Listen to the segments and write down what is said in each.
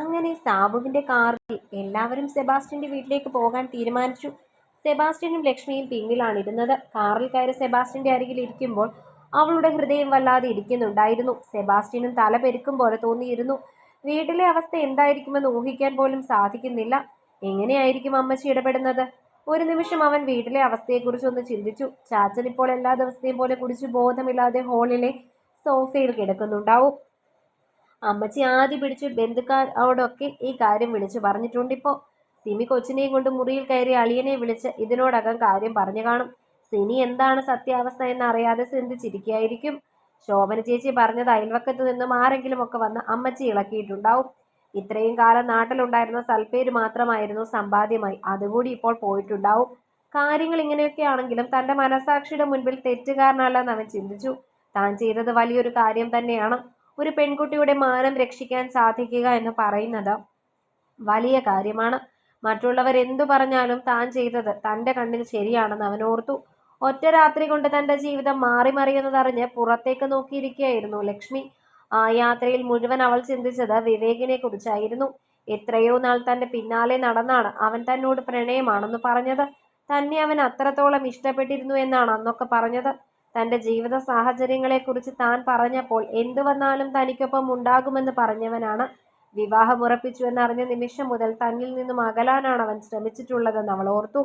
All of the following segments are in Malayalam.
അങ്ങനെ സാബുവിന്റെ കാറിൽ എല്ലാവരും സെബാസ്റ്റ്യന്റെ വീട്ടിലേക്ക് പോകാൻ തീരുമാനിച്ചു. സെബാസ്റ്റ്യനും ലക്ഷ്മിയും പിന്നിലാണ് ഇരുന്നത്. കാറിൽ കയറി സെബാസ്റ്റ്യന്റെ അരികിൽ ഇരിക്കുമ്പോൾ അവളുടെ ഹൃദയം വല്ലാതെ ഇടിക്കുന്നുണ്ടായിരുന്നു. സെബാസ്റ്റ്യനും തല പെരുക്കും പോലെ തോന്നിയിരുന്നു. വീട്ടിലെ അവസ്ഥ എന്തായിരിക്കുമെന്ന് ഊഹിക്കാൻ പോലും സാധിക്കുന്നില്ല. എങ്ങനെയായിരിക്കും അമ്മച്ചി ഇടപെടുന്നത്? ഒരു നിമിഷം അവൻ വീട്ടിലെ അവസ്ഥയെക്കുറിച്ചൊന്ന് ചിന്തിച്ചു. ചാച്ചൻ ഇപ്പോൾ എല്ലാ ദിവസത്തെയും പോലെ കുടിച്ച് ബോധമില്ലാതെ ഹോളിലെ സോഫയിൽ കിടക്കുന്നുണ്ടാവും. അമ്മച്ചി ആദ്യം പിടിച്ച് ബന്ധുക്കാരോടൊക്കെ ഈ കാര്യം വിളിച്ചു പറഞ്ഞിട്ടുണ്ട് ഇപ്പോൾ സിമി കൊച്ചിനെയും കൊണ്ട് മുറിയിൽ കയറി അളിയനെ വിളിച്ച് ഇതിനോടകം കാര്യം പറഞ്ഞു കാണും. സിനി എന്താണ് സത്യാവസ്ഥ എന്നറിയാതെ ചിന്തിച്ചിരിക്കുകയായിരിക്കും. ശോഭന ചേച്ചി പറഞ്ഞത് അയൽവക്കത്ത് നിന്നും ആരെങ്കിലും ഒക്കെ വന്ന് അമ്മച്ചി ഇളക്കിയിട്ടുണ്ടാവും. ഇത്രയും കാലം നാട്ടിലുണ്ടായിരുന്ന സൽപ്പേര് മാത്രമായിരുന്നു സമ്പാദ്യമായി. അതുകൂടി ഇപ്പോൾ പോയിട്ടുണ്ടാവും. കാര്യങ്ങൾ ഇങ്ങനെയൊക്കെ ആണെങ്കിലും തന്റെ മനസാക്ഷിയുടെ മുൻപിൽ തെറ്റുകാരനല്ലെന്ന് അവൻ ചിന്തിച്ചു. താൻ ചെയ്തത് വലിയൊരു കാര്യം തന്നെയാണ്. ഒരു പെൺകുട്ടിയുടെ മാനം രക്ഷിക്കാൻ സാധിക്കുക എന്ന് പറയുന്നത് വലിയ കാര്യമാണ്. മറ്റുള്ളവർ എന്തു പറഞ്ഞാലും താൻ ചെയ്തത് തന്റെ കണ്ണിൽ ശരിയാണെന്ന് അവൻ ഓർത്തു. ഒറ്റ രാത്രി കൊണ്ട് തന്റെ ജീവിതം മാറി മറിയുന്നതറിഞ്ഞ് പുറത്തേക്ക് നോക്കിയിരിക്കുകയായിരുന്നു ലക്ഷ്മി. ആ യാത്രയിൽ മുഴുവൻ അവൾ ചിന്തിച്ചത് വിവേകിനെ കുറിച്ചായിരുന്നു. എത്രയോ നാൾ തന്റെ പിന്നാലെ നടന്നാണ് അവൻ തന്നോട് പ്രണയമാണെന്ന് പറഞ്ഞത്. തന്നെ അവൻ അത്രത്തോളം ഇഷ്ടപ്പെട്ടിരുന്നു എന്നാണ് അന്നൊക്കെ പറഞ്ഞത്. തന്റെ ജീവിത സാഹചര്യങ്ങളെക്കുറിച്ച് താൻ പറഞ്ഞപ്പോൾ എന്തു വന്നാലും തനിക്കൊപ്പം ഉണ്ടാകുമെന്ന് പറഞ്ഞവനാണ് വിവാഹം ഉറപ്പിച്ചു എന്നറിഞ്ഞ നിമിഷം മുതൽ തന്നിൽ നിന്നും അകലാനാണ് അവൻ ശ്രമിച്ചിട്ടുള്ളതെന്ന് അവൾ ഓർത്തു.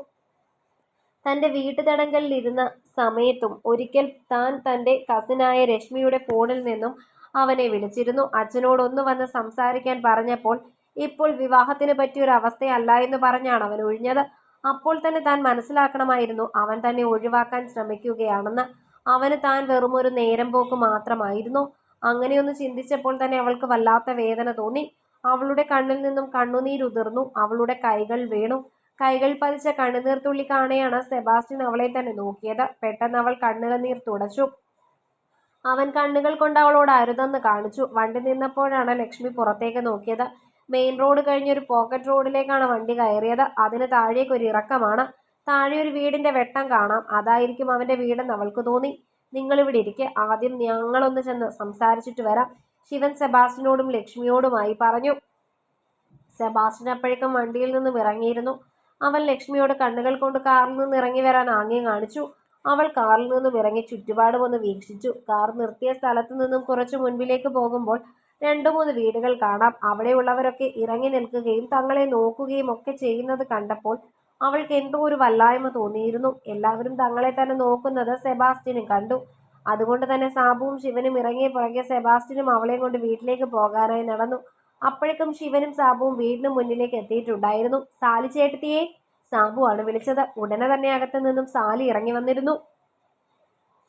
തന്റെ വീട്ടുതടങ്കലിൽ ഇരുന്ന സമയത്തും ഒരിക്കൽ താൻ തന്റെ കസിനായ രശ്മിയുടെ ഫോണിൽ നിന്നും അവനെ വിളിച്ചിരുന്നു. അച്ഛനോട് ഒന്ന് വന്ന് സംസാരിക്കാൻ പറഞ്ഞപ്പോൾ ഇപ്പോൾ വിവാഹത്തിന് പറ്റിയൊരു അവസ്ഥയല്ല എന്ന് പറഞ്ഞാണ് അവൻ ഒഴിഞ്ഞത്. അപ്പോൾ തന്നെ താൻ മനസ്സിലാക്കണമായിരുന്നു അവൻ തന്നെ ഒഴിവാക്കാൻ ശ്രമിക്കുകയാണെന്ന്. അവന് താൻ ഒരു നേരം പോക്ക് മാത്രമായിരുന്നു. അങ്ങനെയൊന്ന് ചിന്തിച്ചപ്പോൾ തന്നെ അവൾക്ക് വല്ലാത്ത വേദന തോന്നി. അവളുടെ കണ്ണിൽ നിന്നും കണ്ണുനീരുതിർന്നു അവളുടെ കൈകൾ വീണു. കൈകൾ പതിച്ച കണ്ണുനീർ തുള്ളി കാണെയാണ് സെബാസ്റ്റ്യൻ അവളെ തന്നെ നോക്കിയത്. പെട്ടെന്ന് അവൾ കണ്ണുനീർ തുടച്ചു. അവൻ കണ്ണുകൾ കൊണ്ട് അവളോട് അരുതെന്ന് കാണിച്ചു. വണ്ടി നിന്നപ്പോഴാണ് ലക്ഷ്മി പുറത്തേക്ക് നോക്കിയത്. മെയിൻ റോഡ് കഴിഞ്ഞൊരു പോക്കറ്റ് റോഡിലേക്കാണ് വണ്ടി കയറിയത്. അതിന് താഴേക്കൊരു ഇറക്കമാണ്. താഴെ ഒരു വീടിന്റെ വെട്ടം കാണാം. അതായിരിക്കും അവന്റെ വീടെന്ന് അവൾക്ക് തോന്നി. നിങ്ങളിവിടെ ഇരിക്കെ. ആദ്യം ഞങ്ങളൊന്ന് ചെന്ന് സംസാരിച്ചിട്ട് വരാം. ശിവൻ സെബാസ്റ്റിനോടും ലക്ഷ്മിയോടുമായി പറഞ്ഞു. സെബാസ്റ്റിൻ അപ്പോഴേക്കും വണ്ടിയിൽ നിന്നും ഇറങ്ങിയിരുന്നു. അവൻ ലക്ഷ്മിയോട് കണ്ണുകൾ കൊണ്ട് കാറിൽ നിന്ന് ഇറങ്ങി വരാൻ ആംഗ്യം കാണിച്ചു. അവൾ കാറിൽ നിന്നും ഇറങ്ങി ചുറ്റുപാടും ഒന്ന് വീക്ഷിച്ചു. കാർ നിർത്തിയ സ്ഥലത്തു നിന്നും കുറച്ചു മുൻപിലേക്ക് പോകുമ്പോൾ രണ്ടു മൂന്ന് വീടുകൾ കാണാം. അവിടെയുള്ളവരൊക്കെ ഇറങ്ങി നിൽക്കുകയും തങ്ങളെ നോക്കുകയും ഒക്കെ ചെയ്യുന്നത് കണ്ടപ്പോൾ അവൾക്ക് എന്തോ ഒരു വല്ലായ്മ തോന്നിയിരുന്നു. എല്ലാവരും തങ്ങളെ തന്നെ നോക്കുന്നത് സെബാസ്റ്റിനും കണ്ടു. അതുകൊണ്ട് തന്നെ സാബുവും ശിവനും ഇറങ്ങിയ പുറകെ സെബാസ്റ്റിനും അവളെയും കൊണ്ട് വീട്ടിലേക്ക് പോകാനായി നടന്നു. അപ്പോഴേക്കും ശിവനും സാബുവും വീടിന് മുന്നിലേക്ക് എത്തിയിട്ടുണ്ടായിരുന്നു. സാലി ചേട്ടത്തിയെ സാബു ആണ് വിളിച്ചത്. ഉടനെ തന്നെ അകത്തു നിന്നും സാലി ഇറങ്ങി വന്നിരുന്നു.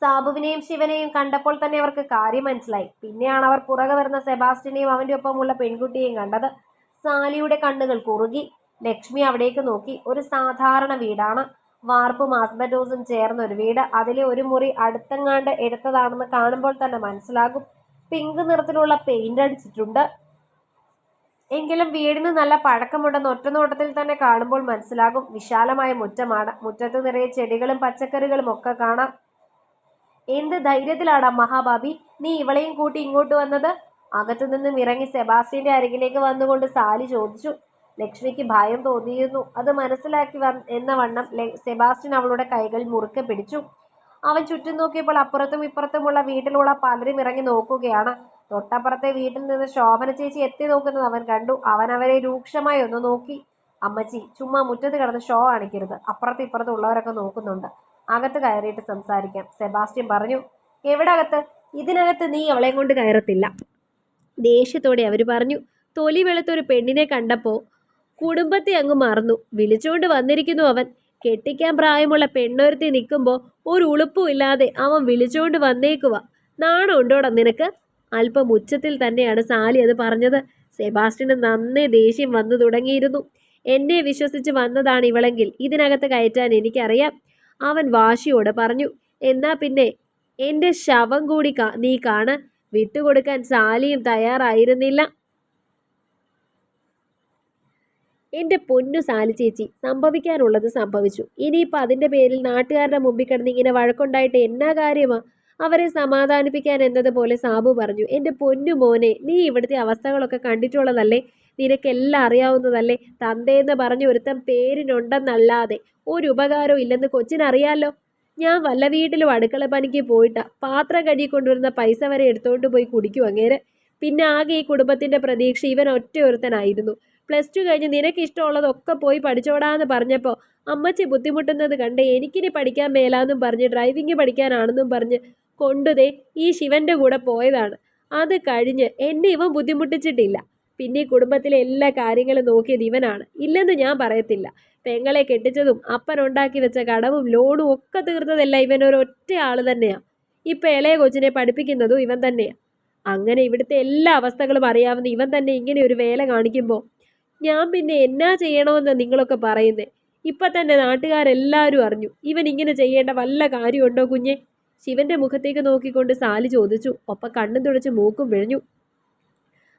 സാബുവിനെയും ശിവനെയും കണ്ടപ്പോൾ തന്നെ അവർക്ക് കാര്യം മനസ്സിലായി. പിന്നെയാണ് അവർ പുറകെ വരുന്ന സെബാസ്റ്റിനെയും അവന്റെ ഒപ്പമുള്ള പെൺകുട്ടിയെയും കണ്ടത്. സാലിയുടെ കണ്ണുകൾ കുറുകി. ലക്ഷ്മി അവിടേക്ക് നോക്കി. ഒരു സാധാരണ വീടാണ്. വാർപ്പും ആസ്ബറ്റോസും ചേർന്ന ഒരു വീട്. അതിലെ ഒരു മുറി അടുത്തെങ്ങാണ്ട് എടുത്തതാണെന്ന് കാണുമ്പോൾ തന്നെ മനസ്സിലാകും. പിങ്ക് നിറത്തിലുള്ള പെയിന്റ് അടിച്ചിട്ടുണ്ട്. എങ്കിലും വീടിന് നല്ല പഴക്കമുണ്ടെന്ന് ഒറ്റനോട്ടത്തിൽ തന്നെ കാണുമ്പോൾ മനസ്സിലാകും. വിശാലമായ മുറ്റമാണ്. മുറ്റത്ത് നിറയെ ചെടികളും പച്ചക്കറികളും ഒക്കെ കാണാം. എന്ത് ധൈര്യത്തിലാണ് മഹാബാബി? നീ ഇവളെയും കൂട്ടി ഇങ്ങോട്ട് വന്നത്? അകത്തു നിന്നും ഇറങ്ങി സെബാസ്റ്റ്യന്റെ അരികിലേക്ക് വന്നുകൊണ്ട് സാലി ചോദിച്ചു. ലക്ഷ്മിക്ക് ഭയം തോന്നിയിരുന്നു. അത് മനസ്സിലാക്കി എന്ന വണ്ണം സെബാസ്റ്റ്യൻ അവളുടെ കൈകൾ മുറുക്കെ പിടിച്ചു. അവൻ ചുറ്റും നോക്കിയപ്പോൾ അപ്പുറത്തും ഇപ്പുറത്തുമുള്ള വീട്ടിലുള്ള പലരും ഇറങ്ങി നോക്കുകയാണ്. തൊട്ടപ്പുറത്തെ വീട്ടിൽ നിന്ന് ശോഭന ചേച്ചി എത്തി നോക്കുന്നത് അവൻ കണ്ടു. അവൻ അവരെ രൂക്ഷമായി ഒന്ന് നോക്കി. അമ്മച്ചി ചുമ്മാ മുറ്റത്ത് കിടന്ന് ഷോ കാണിക്കരുത്. അപ്പുറത്ത് ഇപ്പുറത്ത് ഉള്ളവരൊക്കെ നോക്കുന്നുണ്ട്. അകത്ത് കയറിയിട്ട് സംസാരിക്കാം. സെബാസ്റ്റ്യൻ പറഞ്ഞു എവിടെ അകത്ത് ഇതിനകത്ത് നീ അവളെ കൊണ്ട് കയറത്തില്ല. ദേഷ്യത്തോടെ അവർ പറഞ്ഞു തൊലി വെളുത്തൊരു പെണ്ണിനെ കണ്ടപ്പോൾ കുടുംബത്തെ അങ്ങ് മറന്നു. വിളിച്ചുകൊണ്ട് വന്നിരിക്കുന്നു അവൻ. കെട്ടിക്കാൻ പ്രായമുള്ള പെണ്ണൊരുത്തി നിൽക്കുമ്പോൾ ഒരു ഉളുപ്പും ഇല്ലാതെ അവൻ വിളിച്ചുകൊണ്ട് വന്നേക്കുക നാണം ഉണ്ടോടാ നിനക്ക്? അല്പം ഉച്ചത്തിൽ തന്നെയാണ് സാലി അത് പറഞ്ഞത്. സെബാസ്റ്റിന് നന്നേ ദേഷ്യം വന്നു തുടങ്ങിയിരുന്നു. എന്നെ വിശ്വസിച്ച് വന്നതാണ് ഇവളെങ്കിൽ ഇതിനകത്ത് കയറ്റാൻ എനിക്കറിയാം. അവൻ വാശിയോട് പറഞ്ഞു എന്നാ പിന്നെ എന്റെ ശവം കൂടി നീ കാണാൻ വിട്ടുകൊടുക്കാൻ സാലിയും തയ്യാറായിരുന്നില്ല. എന്റെ പൊന്നു സാലി ചേച്ചി സംഭവിക്കാനുള്ളത് സംഭവിച്ചു. ഇനിയിപ്പോൾ അതിന്റെ പേരിൽ നാട്ടുകാരുടെ മുമ്പിൽ കിടന്ന് ഇങ്ങനെ വഴക്കുണ്ടായിട്ട് എന്നാ കാര്യമാ? അവരെ സമാധാനിപ്പിക്കാൻ എന്നതുപോലെ സാബു പറഞ്ഞു എന്റെ പൊന്നു മോനെ നീ ഇവിടുത്തെ അവസ്ഥകളൊക്കെ കണ്ടിട്ടുള്ളതല്ലേ? നിനക്കെല്ലാം അറിയാവുന്നതല്ലേ? തന്തയെന്ന് പറഞ്ഞ ഒരുത്തൻ പേരിനുണ്ടെന്നല്ലാതെ ഒരു ഉപകാരവും ഇല്ലെന്ന് കൊച്ചിനറിയാലോ? ഞാൻ വല്ല വീട്ടിലും അടുക്കള പണിക്ക് പോയിട്ടാ പാത്രം കഴുകി കൊണ്ടുവരുന്ന പൈസ വരെ എടുത്തുകൊണ്ട് പോയി കുടിക്കും അങ്ങേര് പിന്നെ ആകെ ഈ കുടുംബത്തിന്റെ പ്രതീക്ഷ ഇവൻ ഒറ്റ ഒരുത്തനായിരുന്നു പ്ലസ് ടു കഴിഞ്ഞ് നിനക്ക് ഇഷ്ടമുള്ളതൊക്കെ പോയി പഠിച്ചോടാന്ന് പറഞ്ഞപ്പോൾ അമ്മച്ചി ബുദ്ധിമുട്ടുന്നത് കണ്ട് എനിക്കിനി പഠിക്കാൻ മേലാന്നും പറഞ്ഞ് ഡ്രൈവിംഗ് പഠിക്കാനാണെന്നും പറഞ്ഞ് കൊണ്ടുതേ ഈ ശിവന്റെ കൂടെ പോയതാണ്. അത് കഴിഞ്ഞ് എന്നെ ഇവൻ ബുദ്ധിമുട്ടിച്ചിട്ടില്ല. പിന്നെ ഈ കുടുംബത്തിലെ എല്ലാ കാര്യങ്ങളും നോക്കിയത് ഇവനാണ്. ഇല്ലെന്ന് ഞാൻ പറയത്തില്ല. പെങ്ങളെ കെട്ടിച്ചതും അപ്പൻ ഉണ്ടാക്കി വെച്ച കടവും ലോണും ഒക്കെ തീർത്തതെല്ലാം ഇവനൊരു ഒറ്റ ആൾ തന്നെയാണ് ഇപ്പം ഇളയ കൊച്ചിനെ പഠിപ്പിക്കുന്നതും ഇവൻ തന്നെയാണ് അങ്ങനെ ഇവിടുത്തെ എല്ലാ അവസ്ഥകളും അറിയാവുന്ന ഇവൻ തന്നെ ഇങ്ങനെ ഒരു വേല കാണിക്കുമ്പോൾ ഞാൻ പിന്നെ എന്നാ ചെയ്യണമെന്നാണ് നിങ്ങളൊക്കെ പറയുന്നേ? ഇപ്പം തന്നെ നാട്ടുകാരെല്ലാവരും അറിഞ്ഞു. ഇവൻ ഇങ്ങനെ ചെയ്യേണ്ട വല്ല കാര്യമുണ്ടോ കുഞ്ഞെ? ശിവന്റെ മുഖത്തേക്ക് നോക്കിക്കൊണ്ട് സാലി ചോദിച്ചു. ഒപ്പം കണ്ണും തുടച്ച് മൂക്കും വിഴഞ്ഞു.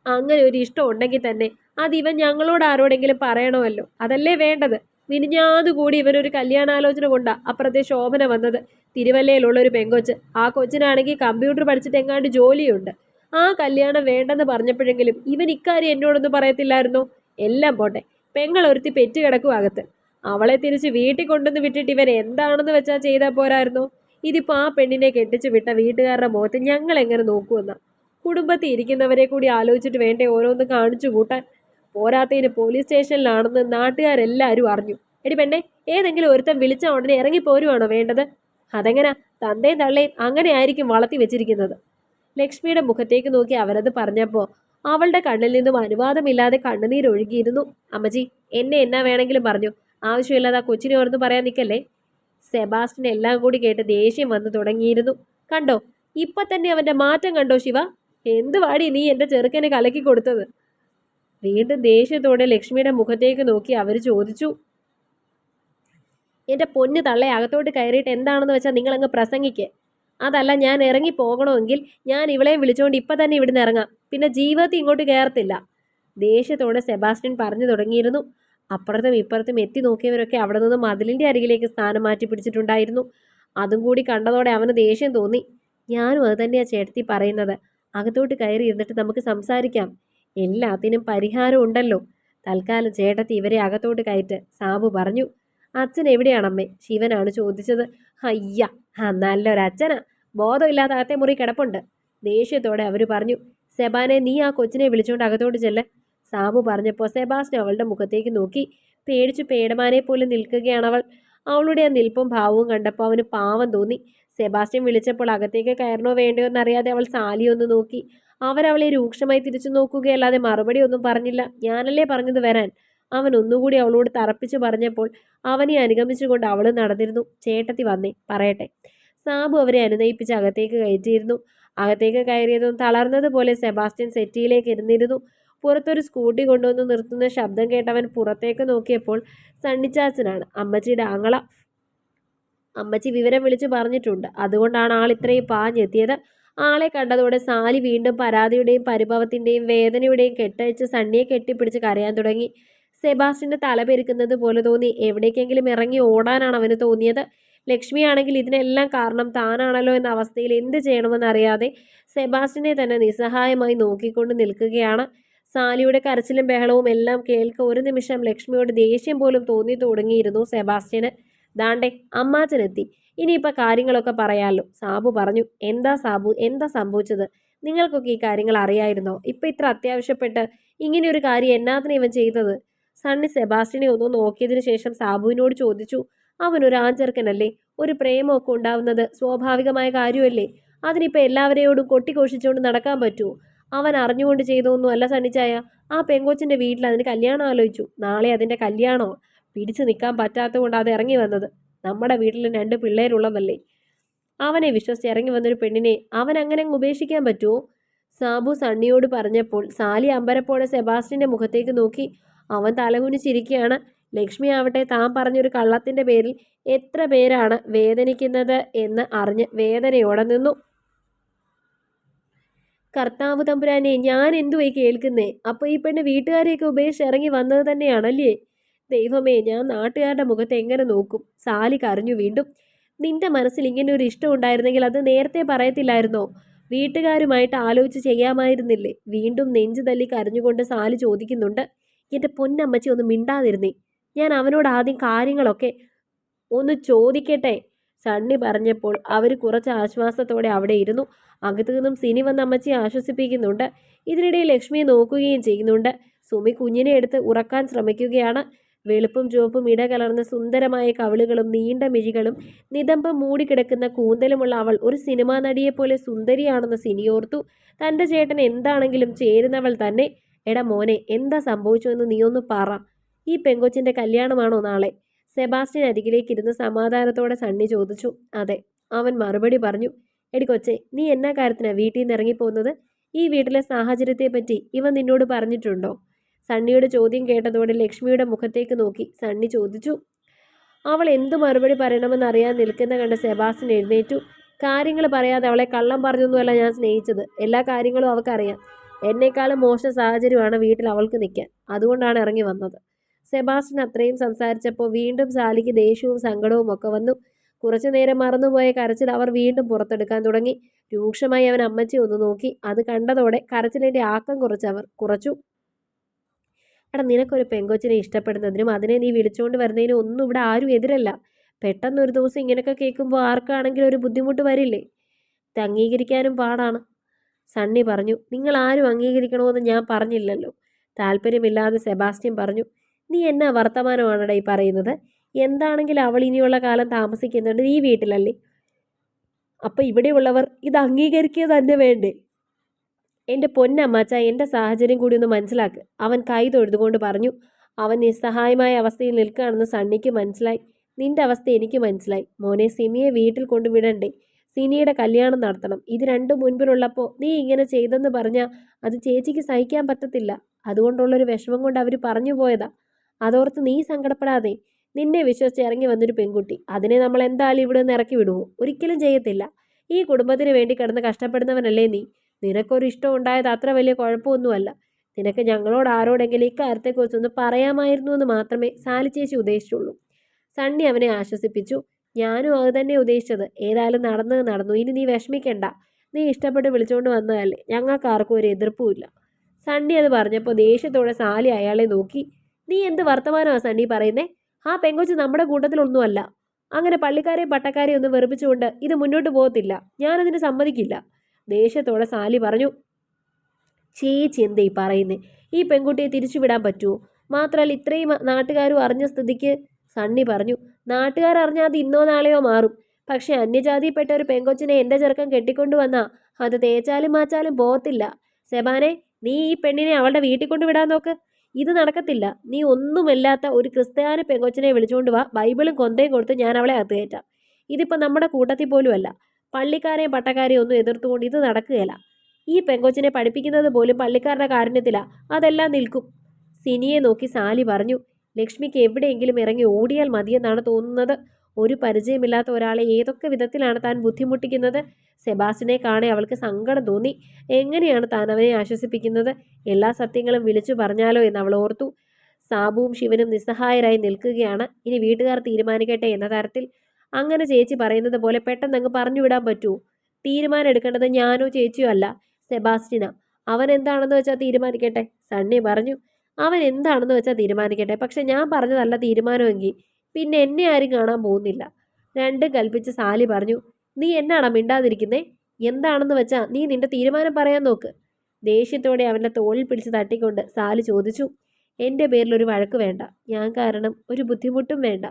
അങ്ങനെ ഒരു ഇഷ്ടം ഉണ്ടെങ്കിൽ തന്നെ അത് ഇവൻ ഞങ്ങളോട് ആരോടെങ്കിലും പറയണമല്ലോ. അതല്ലേ വേണ്ടത്? മിനിഞ്ഞാതുകൂടി ഇവനൊരു കല്യാണാലോചന കൊണ്ടാ അപ്പുറത്തെ ശോഭന വന്നത്. തിരുവല്ലയിലുള്ള ഒരു പെങ്കൊച്ച്. ആ കൊച്ചിനാണെങ്കിൽ കമ്പ്യൂട്ടർ പഠിച്ചിട്ട് എങ്ങാണ്ട് ജോലിയുണ്ട്. ആ കല്യാണം വേണ്ടെന്ന് പറഞ്ഞപ്പോഴെങ്കിലും ഇവൻ ഇക്കാര്യം എന്നോടൊന്നും പറയത്തില്ലായിരുന്നോ? എല്ലാം പോട്ടെ. പെങ്ങൾ ഒരുത്തി പെറ്റ് കിടക്കും അകത്ത്. അവളെ തിരിച്ച് വീട്ടിൽ കൊണ്ടുവന്ന് വിട്ടിട്ട് ഇവൻ എന്താണെന്ന് വെച്ചാൽ ചെയ്താൽ പോരായിരുന്നു? ഇതിപ്പോൾ ആ പെണ്ണിനെ കെട്ടിച്ച് വിട്ട വീട്ടുകാരുടെ മുഖത്ത് ഞങ്ങൾ എങ്ങനെ നോക്കുമെന്ന കുടുംബത്തിൽ ഇരിക്കുന്നവരെ കൂടി ആലോചിച്ചിട്ട് വേണ്ടേ ഓരോന്ന് കാണിച്ചു കൂട്ടാൻ? പോരാത്തതിന് പോലീസ് സ്റ്റേഷനിലാണെന്ന് നാട്ടുകാരെല്ലാവരും അറിഞ്ഞു. എടി പെണ്ണെ ഏതെങ്കിലും ഒരുത്തൻ വിളിച്ച ഉടനെ ഇറങ്ങി പോരുവാണോ വേണ്ടത്? അതെങ്ങനാ? തന്തയും തള്ളയും അങ്ങനെയായിരിക്കും വളർത്തി വെച്ചിരിക്കുന്നത്. ലക്ഷ്മിയുടെ മുഖത്തേക്ക് നോക്കി അവരത് പറഞ്ഞപ്പോൾ അവളുടെ കണ്ണിൽ നിന്നും അനുവാദമില്ലാതെ കണ്ണുനീരൊഴുകിയിരുന്നു അമ്മജി എന്നെ എന്നാ വേണമെങ്കിലും പറഞ്ഞു? ആവശ്യമില്ലാതെ ആ കൊച്ചിനെ ഓർന്ന് പറയാൻ നിൽക്കല്ലേ? സെബാസ്റ്റിൻ എല്ലാം കൂടി കേട്ട് ദേഷ്യം വന്നു തുടങ്ങിയിരുന്നു. കണ്ടോ ഇപ്പൊ തന്നെ അവന്റെ മാറ്റം കണ്ടോ ശിവ? എന്ത് വാടി നീ എന്റെ ചെറുക്കനെ കലക്കി കൊടുത്തത്? വീണ്ടും ദേഷ്യത്തോടെ ലക്ഷ്മിയുടെ മുഖത്തേക്ക് നോക്കി അവർ ചോദിച്ചു. എന്റെ പൊന്ന് തള്ളെ അകത്തോട്ട് കയറിയിട്ട് എന്താണെന്ന് വെച്ചാൽ നിങ്ങളങ്ങ് പ്രസംഗിക്ക്. അതല്ല ഞാൻ ഇറങ്ങി പോകണമെങ്കിൽ ഞാൻ ഇവളെയും വിളിച്ചുകൊണ്ട് ഇപ്പം തന്നെ ഇവിടുന്ന് ഇറങ്ങാം. പിന്നെ ജീവിതത്തിൽ ഇങ്ങോട്ട് കയറത്തില്ല ദേഷ്യത്തോടെ സെബാസ്റ്റ്യൻ പറഞ്ഞു തുടങ്ങിയിരുന്നു. അപ്പുറത്തും ഇപ്പുറത്തും എത്തി നോക്കിയവരൊക്കെ അവിടെ നിന്ന് മതിലിന്റെ അരികിലേക്ക് സ്ഥാനം മാറ്റി പിടിച്ചിട്ടുണ്ടായിരുന്നു. അതും കൂടി കണ്ടതോടെ അവന് ദേഷ്യം തോന്നി. ഞാനും അത് തന്നെയാണ് ചേട്ടത്തി പറയുന്നത്. അകത്തോട്ട് കയറി ഇരുന്നിട്ട് നമുക്ക് സംസാരിക്കാം. എല്ലാത്തിനും പരിഹാരം ഉണ്ടല്ലോ. തൽക്കാലം ചേട്ടത്തി ഇവരെ അകത്തോട്ട് കയറ്റ് സാബു പറഞ്ഞു. അച്ഛൻ എവിടെയാണമ്മേ? ശിവനാണ് ചോദിച്ചത്. അയ്യ നല്ലൊരച്ഛനാ. ബോധമില്ലാത്ത അകത്തെ മുറി കിടപ്പുണ്ട്. ദേഷ്യത്തോടെ അവർ പറഞ്ഞു സെബാനെ നീ ആ കൊച്ചിനെ വിളിച്ചുകൊണ്ട് അകത്തോട്ട് ചെല്ല്. സാബു പറഞ്ഞപ്പോൾ സെബാസ്റ്റ്യൻ അവളുടെ മുഖത്തേക്ക് നോക്കി. പേടിച്ചു പേടമാനെ പോലെ നിൽക്കുകയാണ് അവൾ. അവളുടെ ആ നിൽപ്പും ഭാവവും കണ്ടപ്പോൾ അവന് പാവം തോന്നി. സെബാസ്റ്റ്യൻ വിളിച്ചപ്പോൾ അകത്തേക്ക് കയറണോ വേണ്ടയോ എന്നറിയാതെ അവൾ സാലിയൊന്ന് നോക്കി. അവരവളെ രൂക്ഷമായി തിരിച്ചു നോക്കുകയല്ലാതെ മറുപടി ഒന്നും പറഞ്ഞില്ല. ഞാനല്ലേ പറഞ്ഞത് വരാൻ? അവൻ ഒന്നുകൂടി അവളോട് തറപ്പിച്ചു പറഞ്ഞപ്പോൾ അവനെ അനുഗമിച്ചുകൊണ്ട് അവൾ നടന്നിരുന്നു. ചേട്ടത്തി വന്നേ. പറയട്ടെ. സാബു അവരെ അനുനയിപ്പിച്ച് അകത്തേക്ക് കയറ്റിയിരുന്നു. അകത്തേക്ക് കയറിയതും തളർന്നതുപോലെ സെബാസ്റ്റ്യൻ സെറ്റിയിലേക്ക് ഇരുന്നിരുന്നു. പുറത്തൊരു സ്കൂട്ടി കൊണ്ടുവന്ന് നിർത്തുന്ന ശബ്ദം കേട്ടവൻ പുറത്തേക്ക് നോക്കിയപ്പോൾ സണ്ണിച്ചാച്ചനാണ്. അമ്മച്ചിയുടെ ആങ്ങള. അമ്മച്ചി വിവരം വിളിച്ചു പറഞ്ഞിട്ടുണ്ട്. അതുകൊണ്ടാണ് ആൾ ഇത്രയും പാഞ്ഞെത്തിയത്. ആളെ കണ്ടതോടെ സാലി വീണ്ടും പരാതിയുടെയും പരിഭവത്തിന്റെയും വേദനയുടെയും കെട്ടഴിച്ച് സണ്ണിയെ കെട്ടിപ്പിടിച്ച് കരയാൻ തുടങ്ങി. സെബാസ്റ്റിന്റെ തല പെരുക്കുന്നത് പോലെ തോന്നി. എവിടേക്കെങ്കിലും ഇറങ്ങി ഓടാനാണ് അവന് തോന്നിയത്. ലക്ഷ്മിയാണെങ്കിൽ ഇതിനെല്ലാം കാരണം താനാണല്ലോ എന്ന അവസ്ഥയിൽ എന്ത് ചെയ്യണമെന്നറിയാതെ സെബാസ്റ്റിനെ തന്നെ നിസ്സഹായമായി നോക്കിക്കൊണ്ട് നിൽക്കുകയാണ്. സാലിയുടെ കരച്ചിലും ബഹളവും എല്ലാം കേൾക്ക ഒരു നിമിഷം ലക്ഷ്മിയോട് ദേഷ്യം പോലും തോന്നി തുടങ്ങിയിരുന്നു സെബാസ്റ്റ്യന്. ദാണ്ടെ അമ്മാച്ചനെത്തി. ഇനിയിപ്പോൾ കാര്യങ്ങളൊക്കെ പറയാമല്ലോ സാബു പറഞ്ഞു എന്താ സാബു? എന്താ സംഭവിച്ചത്? നിങ്ങൾക്കൊക്കെ ഈ കാര്യങ്ങൾ അറിയായിരുന്നോ? ഇപ്പം ഇത്ര അത്യാവശ്യപ്പെട്ട് ഇങ്ങനെ ഒരു കാര്യം എന്നാത്തിന് ഇവൻ ചെയ്തത്? സണ്ണി സെബാസ്റ്റിനെ ഒന്ന് നോക്കിയതിനു ശേഷം സാബുവിനോട് ചോദിച്ചു അവനൊരു ആചർക്കനല്ലേ ഒരു പ്രേമമൊക്കെ ഉണ്ടാവുന്നത് സ്വാഭാവികമായ കാര്യമല്ലേ? അതിനിപ്പോൾ എല്ലാവരെയോടും കൊട്ടിഘോഷിച്ചുകൊണ്ട് നടക്കാൻ പറ്റുമോ അവൻ അറിഞ്ഞുകൊണ്ട് ചെയ്തൊന്നും അല്ല സണ്ണിച്ചായ. ആ പെങ്കൊച്ചിന്റെ വീട്ടിൽ അതിന് കല്യാണം ആലോചിച്ചു. നാളെ അതിന്റെ കല്യാണമോ പിടിച്ചു നിൽക്കാൻ പറ്റാത്തത് കൊണ്ട് അത് ഇറങ്ങി വന്നത്. നമ്മുടെ വീട്ടിൽ രണ്ട് പിള്ളേരുള്ളതല്ലേ? അവനെ വിശ്വസിച്ച് ഇറങ്ങി വന്നൊരു പെണ്ണിനെ അവൻ അങ്ങനെ അങ്ങ് ഉപേക്ഷിക്കാൻ പറ്റുമോ സാബു സണ്ണിയോട് പറഞ്ഞപ്പോൾ സാലി അമ്പരപ്പോടെ സെബാസ്റ്റിന്റെ മുഖത്തേക്ക് നോക്കി. അവൻ തലകുനിച്ചിരിക്കുകയാണ്. ലക്ഷ്മി ആവട്ടെ താൻ പറഞ്ഞൊരു കള്ളത്തിന്റെ പേരിൽ എത്ര പേരാണ് വേദനിക്കുന്നത് എന്ന് അറിഞ്ഞ് വേദനയോടെ നിന്നു. കർത്താവ് തമ്പുരാനെ ഞാൻ എന്തുവായി കേൾക്കുന്നേ? അപ്പോൾ ഈ പെണ്ണ് വീട്ടുകാരെയൊക്കെ ഉപേക്ഷിച്ച് ഇറങ്ങി വന്നത് തന്നെയാണല്ലേ? ദൈവമേ ഞാൻ നാട്ടുകാരുടെ മുഖത്ത് എങ്ങനെ നോക്കും? സാലി കരഞ്ഞു വീണ്ടും. നിന്റെ മനസ്സിൽ ഇങ്ങനെ ഒരു ഇഷ്ടം ഉണ്ടായിരുന്നെങ്കിൽ അത് നേരത്തെ പറയത്തില്ലായിരുന്നോ? വീട്ടുകാരുമായിട്ട് ആലോചിച്ച് ചെയ്യാമായിരുന്നില്ലേ? വീണ്ടും നെഞ്ചു തല്ലി കരഞ്ഞുകൊണ്ട് സാലി ചോദിക്കുന്നുണ്ട്. എന്റെ പൊന്നമ്മച്ചി ഒന്ന് മിണ്ടാതിരുന്നേ. ഞാൻ അവനോട് ആദ്യം കാര്യങ്ങളൊക്കെ ഒന്ന് ചോദിക്കട്ടെ? സണ്ണി പറഞ്ഞപ്പോൾ അവർ കുറച്ച് ആശ്വാസത്തോടെ അവിടെ ഇരുന്നു. അകത്തു നിന്നും സിനി വന്ന അമ്മച്ചിയെ ആശ്വസിപ്പിക്കുന്നുണ്ട്. ഇതിനിടയിൽ ലക്ഷ്മിയെ നോക്കുകയും ചെയ്യുന്നുണ്ട്. സുമി കുഞ്ഞിനെ എടുത്ത് ഉറക്കാൻ ശ്രമിക്കുകയാണ്. വെളുപ്പും ചുവപ്പും ഇടകലർന്ന സുന്ദരമായ കവിളുകളും നീണ്ട മിഴികളും നിതംബം മൂടിക്കിടക്കുന്ന കൂന്തലുമുള്ള അവൾ ഒരു സിനിമാ നടിയെപ്പോലെ സുന്ദരിയാണെന്ന് സിനിയോർത്തു തന്റെ ചേട്ടൻ എന്താണെങ്കിലും ചേരുന്നവൾ തന്നെ. എടാ മോനെ എന്താ സംഭവിച്ചു എന്ന് നീയൊന്ന് പറ. ഈ പെങ്കൊച്ചിന്റെ കല്യാണമാണോ നാളെ? സെബാസ്റ്റ്യൻ അരികിലേക്ക് ഇരുന്ന് സമാധാനത്തോടെ സണ്ണി ചോദിച്ചു. അതെ അവൻ മറുപടി പറഞ്ഞു. എടി കൊച്ചെ നീ എന്നാ കാര്യത്തിനാ വീട്ടിൽ നിന്ന് ഇറങ്ങിപ്പോകുന്നത്? ഈ വീട്ടിലെ സാഹചര്യത്തെപ്പറ്റി ഇവൻ നിന്നോട് പറഞ്ഞിട്ടുണ്ടോ? സണ്ണിയുടെ ചോദ്യം കേട്ടതോടെ ലക്ഷ്മിയുടെ മുഖത്തേക്ക് നോക്കി സണ്ണി ചോദിച്ചു. അവൾ എന്തു മറുപടി പറയണമെന്ന് അറിയാൻ നിൽക്കുന്ന കണ്ട സെബാസ്റ്റ്യൻ എഴുന്നേറ്റു. കാര്യങ്ങൾ പറയാതെ അവളെ കള്ളം പറഞ്ഞൊന്നുമല്ല ഞാൻ സ്നേഹിച്ചത്. എല്ലാ കാര്യങ്ങളും അവൾക്കറിയാം. എന്നേക്കാളും മോശം സാഹചര്യമാണ് വീട്ടിൽ അവൾക്ക് നിൽക്കാൻ. അതുകൊണ്ടാണ് ഇറങ്ങി വന്നത്. സെബാസ്റ്റ്യൻ അത്രയും സംസാരിച്ചപ്പോൾ വീണ്ടും സാലിക്ക് ദേഷ്യവും സങ്കടവും ഒക്കെ വന്നു. കുറച്ചു നേരം മറന്നുപോയ കരച്ചിൽ അവർ വീണ്ടും പുറത്തെടുക്കാൻ തുടങ്ങി. രൂക്ഷമായി അവൻ അമ്മച്ചി ഒന്ന് നോക്കി. അത് കണ്ടതോടെ കരച്ചിലിന്റെ ആക്കം കുറച്ച് അവർ കുറച്ചു. എടാ നിനക്കൊരു പെങ്കൊച്ചിനെ ഇഷ്ടപ്പെടുന്നതിനും അതിനെ നീ വിളിച്ചുകൊണ്ട് വരുന്നതിനും ഒന്നും ഇവിടെ ആരും എതിരല്ല. പെട്ടെന്ന് ഒരു ദിവസം ഇങ്ങനെയൊക്കെ കേൾക്കുമ്പോൾ ആർക്കാണെങ്കിലും ഒരു ബുദ്ധിമുട്ട് വരില്ലേ? ഇത് അംഗീകരിക്കാനും പാടാണ്. സണ്ണി പറഞ്ഞു നിങ്ങൾ ആരും അംഗീകരിക്കണമെന്ന് ഞാൻ പറഞ്ഞില്ലല്ലോ. താല്പര്യമില്ലാതെ സെബാസ്റ്റ്യൻ പറഞ്ഞു നീ എന്നാ വർത്തമാനമാണടാ ഈ പറയുന്നത്? എന്താണെങ്കിലും അവൾ ഇനിയുള്ള കാലം താമസിക്കുന്നുണ്ട്. നീ വീട്ടിലല്ലേ? അപ്പം ഇവിടെയുള്ളവർ ഇത് അംഗീകരിക്കുക തന്നെ വേണ്ടേ? എന്റെ പൊന്നമ്മാച്ച എന്റെ സാഹചര്യം കൂടി ഒന്ന് മനസ്സിലാക്ക്. അവൻ കൈ തൊഴുതുകൊണ്ട് പറഞ്ഞു അവൻ നിസ്സഹായമായ അവസ്ഥയിൽ നിൽക്കുകയാണെന്ന് സണ്ണിക്ക് മനസ്സിലായി. നിന്റെ അവസ്ഥ എനിക്ക് മനസ്സിലായി. മോനെ സിമിയെ വീട്ടിൽ കൊണ്ടുവിടണ്ടേ? സിനിയുടെ കല്യാണം നടത്തണം. ഇത് രണ്ടും മുൻപിലുള്ളപ്പോൾ നീ ഇങ്ങനെ ചെയ്തെന്ന് പറഞ്ഞാൽ അത് ചേച്ചിക്ക് സഹിക്കാൻ പറ്റത്തില്ല. അതുകൊണ്ടുള്ളൊരു വിഷമം കൊണ്ട് അവർ പറഞ്ഞു പോയതാ. അതോർത്ത് നീ സങ്കടപ്പെടാതെ നിന്നെ വിശ്വസിച്ച് ഇറങ്ങി വന്നൊരു പെൺകുട്ടി. അതിനെ നമ്മൾ എന്തായാലും ഇവിടെ നിന്ന് ഇറക്കി വിടുമോ? ഒരിക്കലും ചെയ്യത്തില്ല. ഈ കുടുംബത്തിന് വേണ്ടി കിടന്ന് കഷ്ടപ്പെടുന്നവനല്ലേ നീ? നിനക്കൊരു ഇഷ്ടം ഉണ്ടായത് അത്ര വലിയ കുഴപ്പമൊന്നുമല്ല. നിനക്ക് ഞങ്ങളോട് ആരോടെങ്കിലും ഇക്കാര്യത്തെക്കുറിച്ചൊന്ന് പറയാമായിരുന്നു എന്ന് മാത്രമേ സാലിച്ചേച്ചി ഉദ്ദേശിച്ചുള്ളൂ. സണ്ണി അവനെ ആശ്വസിപ്പിച്ചു. ഞാനും അത് തന്നെ ഉദ്ദേശിച്ചത്. ഏതായാലും നടന്നത് നടന്നു. ഇനി നീ വിഷമിക്കണ്ട. നീ ഇഷ്ടപ്പെട്ട് വിളിച്ചുകൊണ്ട് വന്നതല്ലേ. ഞങ്ങൾക്ക് ആർക്കും ഒരു എതിർപ്പുമില്ല സണ്ണി അത് പറഞ്ഞപ്പോൾ ദേഷ്യത്തോടെ സാലി അയാളെ നോക്കി. നീ എന്ത് വർത്തമാനമാണ് സണ്ണി പറയുന്നേ? ആ പെങ്കൊച്ച് നമ്മുടെ കൂട്ടത്തിലൊന്നുമല്ല. അങ്ങനെ പള്ളിക്കാരെയും പട്ടക്കാരെയും ഒന്നും വെറുപ്പിച്ചുകൊണ്ട് ഇത് മുന്നോട്ട് പോകത്തില്ല. ഞാനതിന് സമ്മതിക്കില്ല. ദേഷ്യത്തോടെ സാലി പറഞ്ഞു. ചേച്ചി എന്തേ പറയുന്നേ? ഈ പെൺകുട്ടിയെ തിരിച്ചുവിടാൻ പറ്റുമോ മാത്രമല്ല ഇത്രയും നാട്ടുകാരും അറിഞ്ഞ സ്ഥിതിക്ക് സണ്ണി പറഞ്ഞു. നാട്ടുകാർ അറിഞ്ഞാൽ അത് ഇന്നോ നാളെയോ മാറും. പക്ഷേ അന്യജാതിയിൽപ്പെട്ട ഒരു പെങ്കൊച്ചിനെ എന്റെ ചെറുക്കം കെട്ടിക്കൊണ്ടു വന്നാ അത് തേച്ചാലും മാച്ചാലും പോകത്തില്ല സെബാനെ നീ ഈ പെണ്ണിനെ അവളുടെ വീട്ടിൽ കൊണ്ടുവിടാൻ നോക്ക്. ഇത് നടക്കത്തില്ല. നീ ഒന്നുമില്ലാത്ത ഒരു ക്രിസ്ത്യാന പെങ്കൊച്ചിനെ വിളിച്ചുകൊണ്ട് വാ. ബൈബിളും കൊന്തയും കൊടുത്ത് ഞാൻ അവളെ അകത്ത് കയറ്റാം. ഇതിപ്പോൾ നമ്മുടെ കൂട്ടത്തിൽ പോലുമല്ല. പള്ളിക്കാരെയും പട്ടക്കാരെയും ഒന്നും എതിർത്തുകൊണ്ട് ഇത് നടക്കുകയല്ല. ഈ പെങ്കൊച്ചിനെ പഠിപ്പിക്കുന്നത് പോലും പള്ളിക്കാരുടെ കാരുണ്യത്തിലാണ് അതെല്ലാം നിൽക്കും. സിനിയെ നോക്കി സാലി പറഞ്ഞു. ലക്ഷ്മിക്ക് എവിടെയെങ്കിലും ഇറങ്ങി ഓടിയാൽ മതിയെന്നാണ് തോന്നുന്നത്. ഒരു പരിചയമില്ലാത്ത ഒരാളെ ഏതൊക്കെ വിധത്തിലാണ് താൻ ബുദ്ധിമുട്ടിക്കുന്നത്? സെബാസ്റ്റിനെ കാണെ അവൾക്ക് സങ്കടം തോന്നി. എങ്ങനെയാണ് താൻ അവനെ ആശ്വസിപ്പിക്കുന്നത്? എല്ലാ സത്യങ്ങളും വിളിച്ചു പറഞ്ഞാലോ എന്ന് അവൾ ഓർത്തു. സാബുവും ശിവനും നിസ്സഹായരായി നിൽക്കുകയാണ്. ഇനി വീട്ടുകാർ തീരുമാനിക്കട്ടെ എന്ന തരത്തിൽ. അങ്ങനെ ചേച്ചി പറയുന്നത് പോലെ പെട്ടെന്ന് അങ്ങ് പറഞ്ഞു വിടാൻ പറ്റുമോ തീരുമാനം എടുക്കേണ്ടത് ഞാനോ ചേച്ചിയോ അല്ല സെബാസ്റ്റിന. അവൻ എന്താണെന്ന് വെച്ചാൽ തീരുമാനിക്കട്ടെ സണ്ണി പറഞ്ഞു. അവൻ എന്താണെന്ന് വെച്ചാൽ തീരുമാനിക്കട്ടെ പക്ഷെ ഞാൻ പറഞ്ഞതല്ല തീരുമാനമെങ്കിൽ. പിന്നെ എന്നെ ആരും കാണാൻ പോകുന്നില്ല. രണ്ടും കൽപ്പിച്ച് സാലി പറഞ്ഞു നീ എന്നാണ് മിണ്ടാതിരിക്കുന്നേ? എന്താണെന്ന് വെച്ചാൽ നീ നിന്റെ തീരുമാനം പറയാൻ നോക്ക്. ദേഷ്യത്തോടെ അവന്റെ തോളിൽ പിടിച്ച് തട്ടിക്കൊണ്ട് സാലി ചോദിച്ചു എന്റെ പേരിൽ ഒരു വഴക്ക് വേണ്ട. ഞാൻ കാരണം ഒരു ബുദ്ധിമുട്ടും വേണ്ട.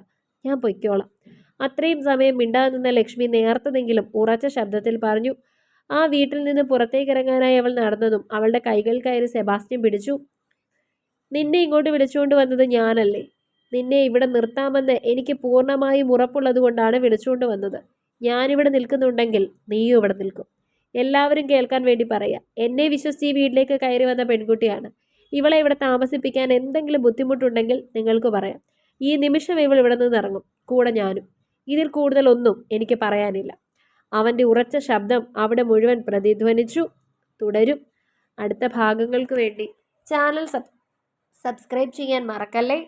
ഞാൻ പൊയ്ക്കോളാം. അത്രയും സമയം മിണ്ടാതെ നിന്ന ലക്ഷ്മി നേർത്തതെങ്കിലും ഉറച്ച ശബ്ദത്തിൽ പറഞ്ഞു ആ വീട്ടിൽ നിന്ന് പുറത്തേക്ക് ഇറങ്ങാനായി അവൾ നടന്നതും അവളുടെ കൈകൾ കയറി സെബാസ്റ്റ്യൻ പിടിച്ചു. നിന്നെ ഇങ്ങോട്ട് വിളിച്ചുകൊണ്ട് വന്നത് ഞാനല്ലേ. നിന്നെ ഇവിടെ നിർത്താമെന്ന് എനിക്ക് പൂർണമായും ഉറപ്പുള്ളതുകൊണ്ടാണ് വിളിച്ചുകൊണ്ട് വന്നത്. ഞാനിവിടെ നിൽക്കുന്നുണ്ടെങ്കിൽ നീയും ഇവിടെ നിൽക്കും. എല്ലാവരും കേൾക്കാൻ വേണ്ടി പറയാം. എന്നെ വിശ്വസിച്ച് ഈ വീട്ടിലേക്ക് കയറി വന്ന പെൺകുട്ടിയാണ്. ഇവളെ ഇവിടെ താമസിപ്പിക്കാൻ എന്തെങ്കിലും ബുദ്ധിമുട്ടുണ്ടെങ്കിൽ നിങ്ങൾക്ക് പറയാം. ഈ നിമിഷം ഇവൾ ഇവിടെ നിന്ന് ഇറങ്ങും. കൂടെ ഞാനും. ഇതിൽ കൂടുതലൊന്നും എനിക്ക് പറയാനില്ല. അവന്റെ ഉറച്ച ശബ്ദം അവിടെ മുഴുവൻ പ്രതിധ്വനിച്ചു. തുടരും. അടുത്ത ഭാഗങ്ങൾക്ക് വേണ്ടി ചാനൽ സബ് സബ്സ്ക്രൈബ് ചെയ്യാൻ മറക്കല്ലേ?